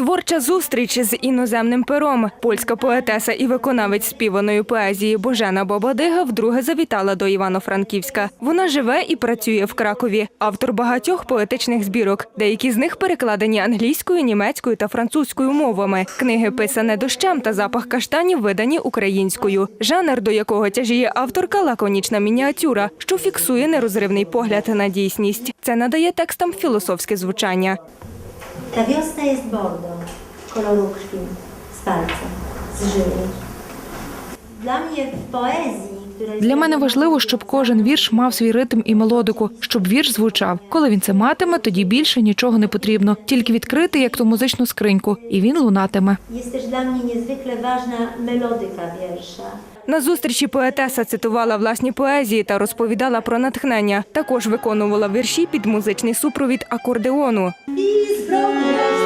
Творча зустріч з іноземним пером. Польська поетеса і виконавець співаної поезії Божена Бободига вдруге завітала до Івано-Франківська. Вона живе і працює в Кракові. Автор багатьох поетичних збірок. Деякі з них перекладені англійською, німецькою та французькою мовами. Книги писане дощем та запах каштанів видані українською. Жанр, до якого тяжіє авторка, лаконічна мініатюра, що фіксує нерозривний погляд на дійсність. Це надає текстам філософське звучання. Ta wiosna jest bordo, koloru krwi, z palca, z żyły. Dla mnie w poezji, która Для мене важливо, щоб кожен вірш мав свій ритм і мелодику, щоб вірш звучав. Коли він це матиме, тоді більше нічого не потрібно, тільки відкрити як ту музичну скриньку, і він лунатиме. jest też dla mnie niezwykle ważna melodyka wiersza. На зустрічі поетеса цитувала власні поезії та розповідала про натхнення. Також виконувала вірші під музичний супровід акордеону. З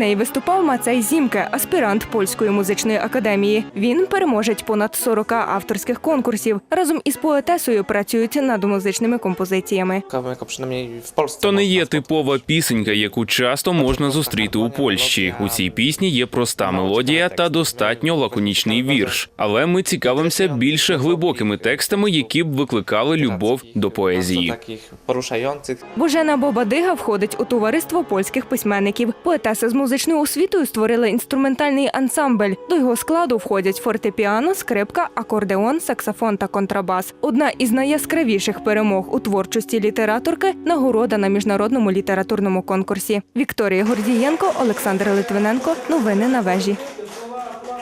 неї виступав Мацей Зімке, аспірант польської музичної академії. Він переможець понад 40 авторських конкурсів. Разом із поетесою працюють над музичними композиціями. То не є типова пісенька, яку часто можна зустріти у Польщі. У цій пісні є проста мелодія та достатньо лаконічний вірш. Але ми цікавимося більше глибокими текстами, які б викликали любов до поезії. Poruszających. Божена Бобадига входить у товариство польських письменників. Поетеса з музичною освітою створила інструментальний ансамбль. До його складу входять фортепіано, скрипка, акордеон, саксофон та контрабас. Одна із найяскравіших перемог у творчості літераторки нагорода на міжнародному літературному конкурсі. Вікторія Гордієнко, Олександр Литвиненко. Новини на вежі.